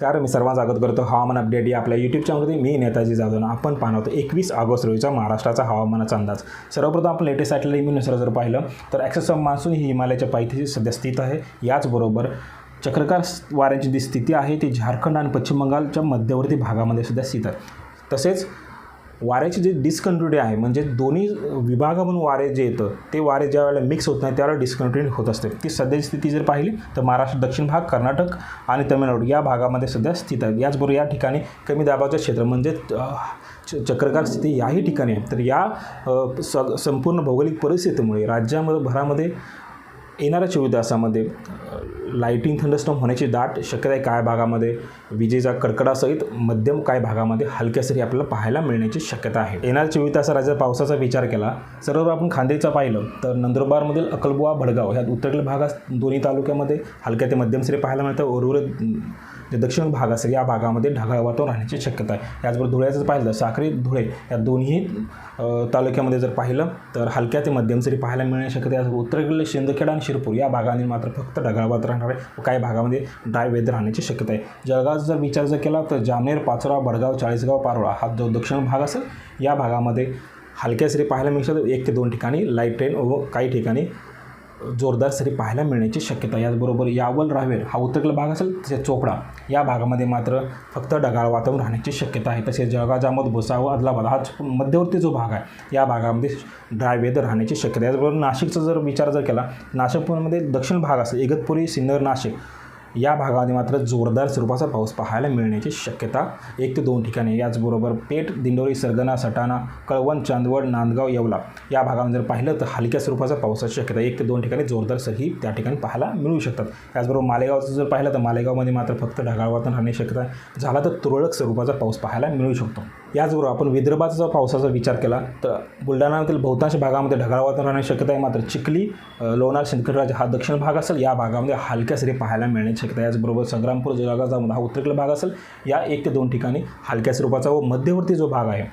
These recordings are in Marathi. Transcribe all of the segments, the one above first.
कारण मी सर्वांचं स्वागत करतो हवामान अपडेट या आपल्या यूट्यूब चॅनलमध्ये मी नेताजी जाधव आपण पाहणार होतो एकवीस ऑगस्ट रोजीचा महाराष्ट्राचा हवामानाचा अंदाज. सर्वप्रथम आपण लेटेस्ट ॲटला इम्युनुसार जर पाहिलं तर ॲक्सेस ऑफ मान्सून ही हिमालयाच्या पायथ्याशी सध्या स्थित आहे. याचबरोबर चक्रकार वाऱ्यांची जी स्थिती आहे ती झारखंड आणि पश्चिम बंगालच्या मध्यवर्ती भागामध्ये सुद्धा स्थित आहे. तसेच वाऱ्याची जी डिस्कंटिन्युटी आहे म्हणजे दोन्ही विभागामधून वारे जे येतं ते वारे ज्या वेळेला मिक्स होत नाही त्यावेळेला डिस्कंटिन्युटी होत असते. ती सध्याची स्थिती जर पाहिली तर महाराष्ट्र दक्षिण भाग कर्नाटक आणि तमिळनाडू या भागामध्ये सध्या स्थित आहे. याचबरोबर या ठिकाणी कमी दाबाचं क्षेत्र म्हणजे च- चक्रकार स्थिती याही ठिकाणी आहे. तर या स संपूर्ण भौगोलिक परिस्थितीमुळे राज्यामध्ये भरामध्ये येणाऱ्या चोवीस तासामध्ये लाईटिंग थंडस्टॉम होण्याची दाट शक्यता आहे काय भागामध्ये. विजेचा कडकडासहित मध्यम काय भागामध्ये हलक्या सरी आपल्याला पाहायला मिळण्याची शक्यता आहे. येणाऱ्या चोवीस तासात जर पावसाचा विचार केला सर्व आपण खांदेचा पाहिलं तर नंदुरबारमधील अकलबुवा भडगाव ह्या उत्तरेकडील भागात दोन्ही तालुक्यामध्ये हलक्या ते मध्यम सरी पाहायला मिळतं. उर्वरित जे दक्षिण भाग असेल या भागामध्ये ढगाळ वातावरण राहण्याची शक्यता आहे. याचबरोबर धुळ्याचं जर पाहिलं तर साखरी धुळे या दोन्ही तालुक्यामध्ये जर पाहिलं तर हलक्या ते मध्यम सरी पाहायला मिळण्याची शक्यता आहे. उत्तरेकडील शिंदखेडा आणि शिरपूर या भागाने मात्र फक्त ढगाळ वातावरण राहणार आहे व काही भागामध्ये ड्राय वेदर राहण्याची शक्यता आहे. जळगावचा जर विचार जर केला तर जामनेर पाचोरा बडगाव चाळीसगाव पारोळा हा जो दक्षिण भाग असेल या भागामध्ये हलक्या सरी पाहायला मिळू शकतात. एक ते दोन ठिकाणी लाइट ट्रेन व काही ठिकाणी जोरदार सरी पाहायला मिळण्याची शक्यता आहे. याचबरोबर यावल रावेर हा उत्तरेकडील भाग असेल तसेच चोपडा या भागामध्ये मात्र फक्त ढगाळ वातावरण राहण्याची शक्यता आहे. तसेच जळगाव जामोद भुसावळ आदलाबाद हा मध्यवर्ती जो भाग आहे या भागामध्ये ड्राय वेदर राहण्याची शक्यता आहे. त्याचबरोबर नाशिकचा जर विचार जर केला नाशिकमध्ये दक्षिण भाग असेल इगतपुरी सिन्नर नाशिक या भागामध्ये मात्र जोरदार स्वरूपाचा पाऊस पाहायला मिळण्याची शक्यता एक ते दोन ठिकाणी याचबरोबर पेठ दिंडोरी सरगना सटाणा कळवण चांदवड नांदगाव येवला या भागामध्ये जर पाहिलं तर हलक्या स्वरूपाचा पावसाची शक्यता एक ते दोन ठिकाणी जोरदार सरही त्या ठिकाणी पाहायला मिळू शकतात. त्याचबरोबर मालेगावचं जर पाहिलं तर मालेगावमध्ये मात्र फक्त ढगाळ वातावरण राहण्याची शक्यता झाला तर तुरळक स्वरूपाचा पाऊस पाहायला मिळू शकतो. याचबरोबर आपण विदर्भाचा पावसाचा विचार केला तर बुलढाण्यातील बहुतांश भागामध्ये ढगाळ वातावरण राहण्याची शक्यता आहे मात्र चिखली लोणार सिंदखेड हा दक्षिण भाग असेल. या भागामध्ये हलक्या सरी पाहायला मिळण्याची शक्यता आहे. याचबरोबर संग्रामपूर जळगावचा हा उत्तरेकडील भाग असेल. या एक ते दोन ठिकाणी हलक्या स्वरूपाचा व मध्यवर्ती जो भाग आहे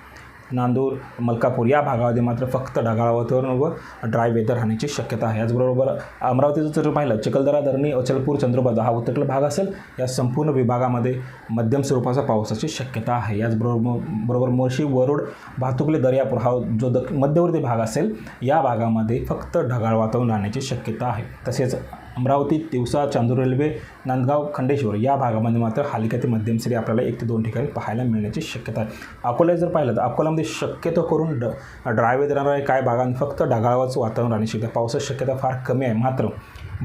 नांदूर मलकापूर या भागामध्ये मात्र फक्त ढगाळ वातावरण व ड्राय वेदर राहण्याची शक्यता आहे. याचबरोबर अमरावतीचं जर पाहिलं चिखलदरा धरणी अचलपूर चंद्रबाद हा उत्तरेकडील भाग असेल या संपूर्ण विभागामध्ये मध्यम स्वरूपाचा पावसाची शक्यता आहे. याचबरोबर बरोबर मोर्शी वरुड भातुकले दर्यापूर हा जो द मध्यवर्ती भाग असेल या भागामध्ये फक्त ढगाळ वातावरण राहण्याची शक्यता आहे. तसेच अमरावती तिवसा चांदूर रेल्वे नांदगाव खंडेश्वर या भागामध्ये मात्र हलक्या ते मध्यम सरी आपल्याला एक ते दोन ठिकाणी पाहायला मिळण्याची शक्यता आहे. अकोला जर पाहिलं तर अकोल्यामध्ये शक्यतो करून ड ड्रायवे देणाऱ्या काय भागांत फक्त ढगाळाचं वातावरण राहण्याची शक्यता पावसाची शक्यता फार कमी आहे. मात्र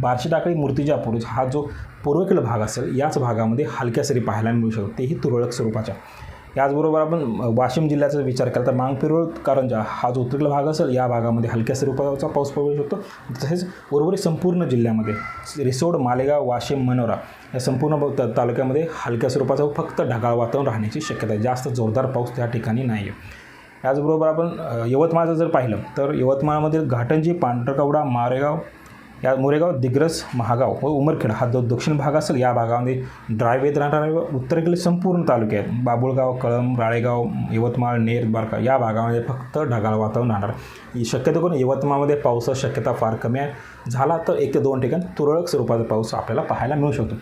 बार्शी टाकळी मूर्तिजापूर हा जो पूर्वेकडील भाग असेल याच भागामध्ये हलक्या सरी पाहायला मिळू शकतो तेही तुरळक स्वरूपाच्या. याचबरोबर आपण वाशिम जिल्ह्याचा विचार केला तर मांगपिरोळ कारंजा हा जो उत्तरेला भाग असेल या भागामध्ये हलक्या स्वरूपाचा पाऊस पडू शकतो तसेच उर्वरित संपूर्ण जिल्ह्यामध्ये रिसोड मालेगाव वाशिम मनोरा या संपूर्ण तालुक्यामध्ये हलक्या स्वरूपाचं फक्त ढगाळ वातावरण राहण्याची शक्यता आहे. जास्त जोरदार पाऊस त्या ठिकाणी नाही आहे याचबरोबर आपण यवतमाळचं जर पाहिलं तर यवतमाळमधील घाटंजी पांढरकवडा मारेगाव या मोरेगाव दिग्रस महागाव व उमरखेड हा जो दक्षिण भाग असेल या भागामध्ये ड्रायवेद राहणारे राहणार व उत्तरेकडील संपूर्ण तालुके आहेत. बाबुळगाव कळम राळेगाव यवतमाळ नेर बारका या भागामध्ये फक्त ढगाळ वातावरण राहणार शक्यतो करून यवतमाळमध्ये पावसाची शक्यता फार कमी आहे. झाला तर एक ते दोन ठिकाणी तुरळक स्वरूपाचा पाऊस आपल्याला पाहायला मिळू शकतो.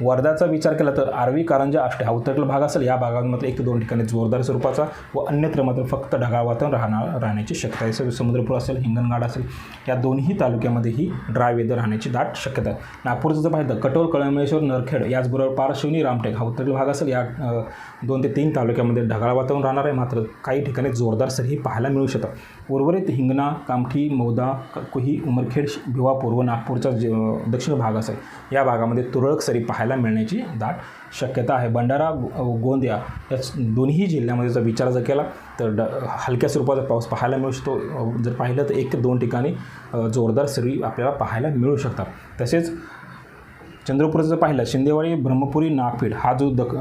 वर्धाचा विचार केला तर आरवी कारंजा आष्टे हा उत्तरेकडील भाग असेल. या भागामध्ये एक ते दोन ठिकाणी जोरदार स्वरूपाचा व अन्यत्र मात्र फक्त ढगाळ वातावरण राहणार राहण्याची शक्यता आहे. सर समुद्रपूर असेल हिंगणघाट असेल या दोन्ही तालुक्यामध्येही ड्राय वेदर राहण्याची दाट शक्यता आहे. नागपूरचं जर पाहिलं तर कटोल कळमेश्वर नरखेड याचबरोबर पारशिवनी रामटेक हा उत्तरेकडील भाग असेल. या दोन ते तीन तालुक्यामध्ये ढगाळ वातावरण राहणार आहे. मात्र काही ठिकाणी जोरदार सरीही पाहायला मिळू शकतात. उर्वरित हिंगणा कामठी मौदा कुही उमरखेड भिवा पूर्व नागपूरचा जे दक्षिण भाग असेल या भागामध्ये तुरळक सरी पाहायला मिळण्याची दाट शक्यता आहे. भंडारा गोंदिया या दोन्ही जिल्ह्यामध्ये जर विचार जर केला तर ड हलक्या स्वरूपाचा पाऊस पाहायला मिळू शकतो. जर पाहिलं तर एक ते दोन ठिकाणी जोरदार सरी आपल्याला पाहायला मिळू शकतात. तसेच चंद्रपूरचं जर पाहिलं शिंदेवाडी ब्रह्मपुरी नागपीठ हा जो दक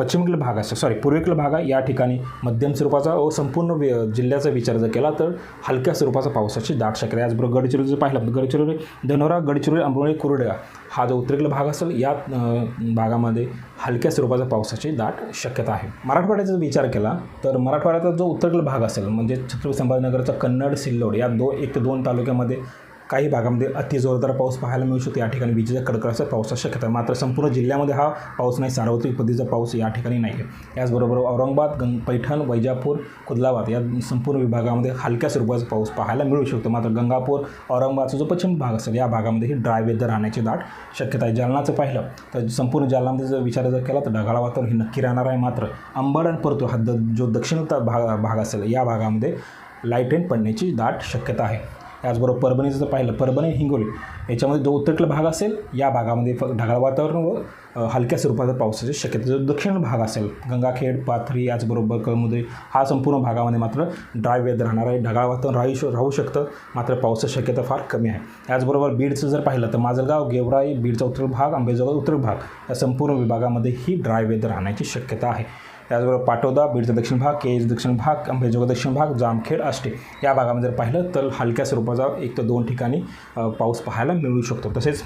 पश्चिमेकडील भाग असेल सॉरी पूर्वेकडील भाग आहे. या ठिकाणी मध्यम स्वरूपाचा व संपूर्ण जिल्ह्याचा विचार जर केला तर हलक्या स्वरूपाचा पावसाची दाट शक्यता आहे. याचबरोबर गडचिरोली जर पाहिलं तर गडचिरोली धनोरा गडचिरोली अंबोली कुरड्या हा जो उत्तरेकडील भाग असेल या भागामध्ये हलक्या स्वरूपाचा पावसाची दाट शक्यता आहे. मराठवाड्याचा जर विचार केला तर मराठवाड्याचा जो उत्तरेकडील भाग असेल म्हणजे छत्रपती संभाजीनगरचा कन्नड सिल्लोड या दो एक ते दोन तालुक्यामध्ये काही भागामध्ये अति जोरदार पाऊस पाहायला मिळू शकतो. या ठिकाणी विजेचा कडकडाचा पावसाची शक्यता आहे. मात्र संपूर्ण जिल्ह्यामध्ये हा पाऊस नाही. सार्वत्रिक पद्धतीचा पाऊस या ठिकाणी नाही आहे. याचबरोबर औरंगाबाद गंग पैठण वैजापूर कुदलाबाद या संपूर्ण विभागामध्ये हलक्या स्वरूपाचा पाऊस पाहायला मिळू शकतो. मात्र गंगापूर औरंगाबादचा जो पश्चिम भाग असेल या भागामध्ये ही ड्राय वेदर राहण्याची दाट शक्यता आहे. जालनाचं पाहिलं तर संपूर्ण जालनामध्ये जर विचार जर केला तर ढगाळ वातावरण हे नक्की राहणार आहे. मात्र अंबड आणि परतू हा द जो दक्षिणता भाग भाग असेल या भागामध्ये लाइट रेन पडण्याची दाट शक्यता आहे. त्याचबरोबर परभणीचं जर पाहिलं परभणी हिंगोली याच्यामध्ये जो उत्तरेकडला भाग असेल या भागामध्ये फक्त ढगाळ वातावरण व हलक्या स्वरूपाचा पावसाची शक्यता. जो दक्षिण भाग असेल गंगाखेड पाथरी याचबरोबर कळमुद्रे हा संपूर्ण भागामध्ये मात्र ड्राय वेदर राहणार आहे. ढगाळ वातावरण राहू श राहू शकतं मात्र पावसाची शक्यता फार कमी आहे. याचबरोबर बीडचं जर पाहिलं तर माजलगाव गेवराई बीडचा उत्तर भाग अंबेजोगाई उत्तर भाग या संपूर्ण विभागामध्ये ही ड्राय वेदर राहण्याची शक्यता आहे. त्याचबरोबर पाटोदा बीडचा दक्षिण भाग केज दक्षिण भाग अंबेजोगा दक्षिण भाग जामखेड आष्टे या भागामध्ये जर पाहिलं तर हलक्या स्वरूपाचा एक तर दोन ठिकाणी पाऊस पाहायला मिळू शकतो. तसेच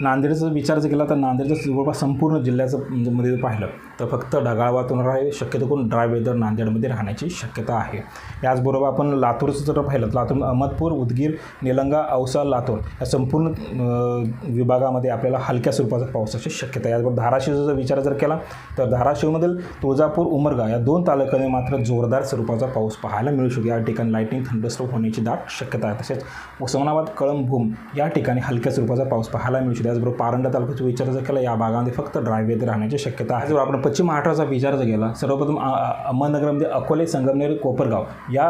नांदेडचा विचार जर केला तर नांदेडचं जवळपास संपूर्ण जिल्ह्याचं म्हणजे मध्ये जर पाहिलं तर फक्त ढगाळ वातावरण आहे. शक्यतो करून ड्राय वेदर नांदेडमध्ये राहण्याची शक्यता आहे. याचबरोबर आपण लातूरचं जर पाहिलं तर लातूर अहमदपूर उदगीर निलंगा औसा लातूर या संपूर्ण विभागामध्ये आपल्याला हलक्या स्वरूपाचा पावसाची शक्यता आहे. याचबरोबर धाराशिवचा जर विचार जर केला तर धाराशिवमधील तुळजापूर उमरगा या दोन तालुक्यामध्ये मात्र जोरदार स्वरूपाचा पाऊस पाहायला मिळू शकतो. या ठिकाणी लाईटिंग थंडस्ट्रोक होण्याची दाट शक्यता आहे. तसेच उस्मानाबाद कळंभूम या ठिकाणी हलक्या स्वरूपाचा पाऊस पाहायला मिळू शकतो. त्याचबरोबर पारंडा तालुक्याचा विचार जर केला या भागामध्ये फक्त ड्राय राहण्याची शक्यता आहे. जर आपण पश्चिम महाराष्ट्राचा विचार जर केला सर्वप्रथम अहमदनगरमध्ये अकोले संगमनेर कोपरगाव या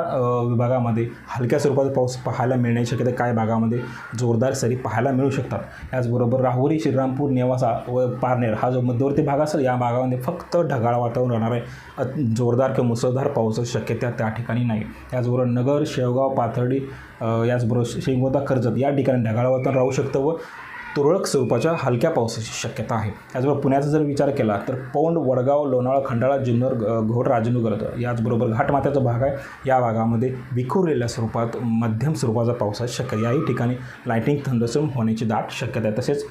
विभागामध्ये हलक्या स्वरूपाचा पाऊस पाहायला मिळण्याची शक्यता काय भागामध्ये जोरदार सरी पाहायला मिळू शकतात. याचबरोबर राहुरी श्रीरामपूर नेवासा व पारनेर हा जो मध्यवर्ती भाग असेल या भागामध्ये फक्त ढगाळ वातावरण राहणार आहे. जोरदार किंवा मुसळधार पावसाची शक्यता त्या ठिकाणी नाही. त्याचबरोबर नगर शेवगाव पाथर्डी याचबरोबर शेंगोदा कर्जत या ठिकाणी ढगाळ वातावरण राहू शकतं व तुरळक स्वरूपाच्या हलक्या पावसाची शक्यता आहे. त्याचबरोबर पुण्याचा जर विचार केला तर पौंड वडगाव लोणावळा खंडाळा जुन्नर घोर राजनगर याचबरोबर घाटमाथ्याचा भाग आहे. या भागामध्ये विखुरलेल्या स्वरूपात मध्यम स्वरूपाचा पावसाची शक्यता याही ठिकाणी लाईटिंग थंडसम होण्याची दाट शक्यता आहे. तसेच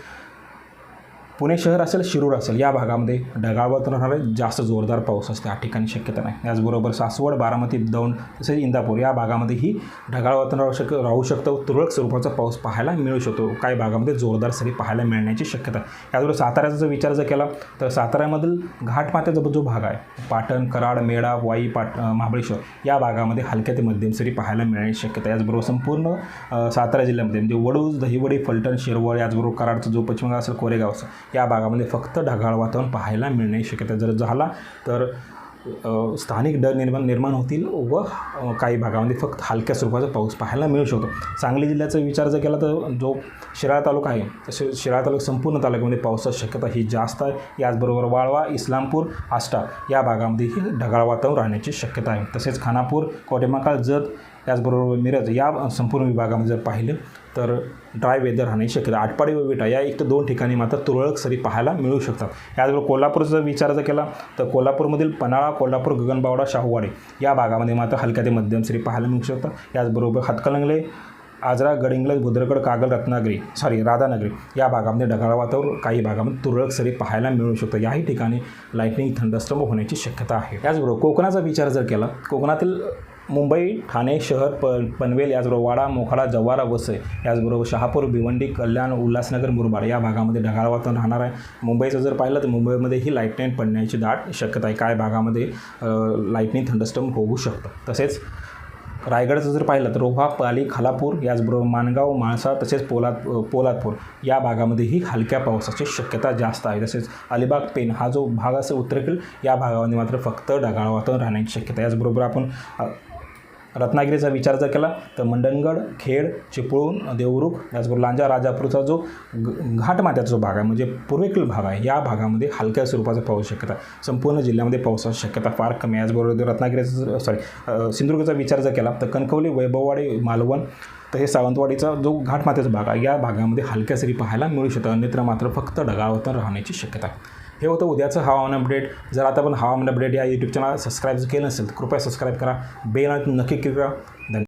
पुणे शहर असेल शिरूर असेल या भागामध्ये ढगाळ वातावरण राहणार जास्त जोरदार पाऊस असते या ठिकाणी शक्यता नाही. त्याचबरोबर सासवड बारामती दौंड तसेच इंदापूर या भागामध्येही ढगाळ वातावरण राहू शक राहू शकतं. तुरळक स्वरूपाचा पाऊस पाहायला मिळू शकतो. काही भागामध्ये जोरदार सरी पाहायला मिळण्याची शक्यता त्याचबरोबर याचबरोबर साताऱ्याचा जर विचार जर केला तर साताऱ्यामधील घाटमात्याचा जो भाग आहे पाटण कराड मेळा वाई पाट महाबळेश्वर या भागामध्ये हलक्या ते मध्यम सरी पाहायला मिळण्याची शक्यता याचबरोबर संपूर्ण सातारा जिल्ह्यामध्ये म्हणजे वडूज दहिवडी फलटण शिरवळ याचबरोबर कराडचा जो पश्चिम असेल कोरेगाव असेल या भागामध्ये फक्त ढगाळ वातावरण पाहायला मिळण्याची शक्यता जर झाला तर स्थानिक डर निर्माण निर्माण होतील व काही भागामध्ये फक्त हलक्या स्वरूपाचा पाऊस पाहायला मिळू शकतो. सांगली जिल्ह्याचा विचार जर केला तर जो शिराळा तालुका आहे तसे शिराळा तालुका संपूर्ण तालुक्यामध्ये पावसाची शक्यता ही जास्त आहे. याचबरोबर वाळवा इस्लामपूर आष्टा या भागामध्ये ही ढगाळ वातावरण राहण्याची शक्यता आहे. तसेच खानापूर कोटेमाकाळ जत त्याचबरोबर मिरज या संपूर्ण विभागामध्ये जर पाहिलं तर ड्राय वेदर राहण्याची शक्यता. आटपाडी व विटा या एक तर दोन ठिकाणी मात्र तुरळक सरी पाहायला मिळू शकतात. याचबरोबर कोल्हापूरचा विचार जर केला तर कोल्हापूरमधील पन्हाळा कोल्हापूर गगनबावडा शाहूवाडी या भागामध्ये मात्र हलक्या ते मध्यम सरी पाहायला मिळू शकतात. याचबरोबर हातकलंगले आजरा गडिंगलज भुद्रगड कागल रत्नागिरी सॉरी राधानगरी या भागामध्ये ढगाळ वातावरण काही भागामध्ये तुरळक सरी पाहायला मिळू शकतं याही ठिकाणी लाईटनिंग थंडस्टम होण्याची शक्यता आहे. त्याचबरोबर कोकणाचा विचार जर केला कोकणातील मुंबई ठाणे शहर प पनवेल याचबरोबर वाडा मोखाडा जव्हारा वसई याचबरोबर शहापूर भिवंडी कल्याण उल्हासनगर मुरबाड या भागामध्ये ढगाळ वातावरण राहणार आहे. मुंबईचं जर पाहिलं तर मुंबईमध्येही लाईटनिंग पडण्याची दाट शक्यता आहे. काय भागामध्ये लाईटनिंग थंडस्टम होऊ शकतं? तसेच रायगडचं जर पाहिलं तर रोहा पाली खालापूर याचबरोबर माणगाव माळसा तसेच पोलाद पोलादपूर या भागामध्येही हलक्या पावसाची शक्यता जास्त आहे. तसेच अलिबाग पेन हा जो भाग असेल उत्तरेकडील या भागामध्ये मात्र फक्त ढगाळ वातावरण राहण्याची शक्यता आहे. याचबरोबर आपण रत्नागिरीचा विचार जर केला तर मंडणगड खेड चिपळूण देवरुख याचबरोबर लांजा राजापूरचा जो घाटमात्याचा घाटमाथ्याचा जो भाग आहे म्हणजे पूर्वेकडील भाग आहे या भागामध्ये हलक्या स्वरूपाचा पाऊस शक्यता संपूर्ण जिल्ह्यामध्ये पावसाची शक्यता फार कमी आहे. याचबरोबर जर रत्नागिरीचा जर सॉरी सिंधुदुर्गचा विचार जर केला तर कणकवली वैभववाडी मालवण तर हे सावंतवाडीचा जो घाटमात्याचा भाग आहे या भागामध्ये हलक्या सरी पाहायला मिळू शकतं अन्यत्र मात्र फक्त ढगाळवतर राहण्याची शक्यता आहे. हे होतं उद्याचं हवामान अपडेट जर आता पण हवामान अपडेट या यूट्यूब चॅनल सबस्क्राईब केलं नसेल तर कृपया सबस्क्राईब करा. बेल नक्की क्लिक करा. धन्यवाद.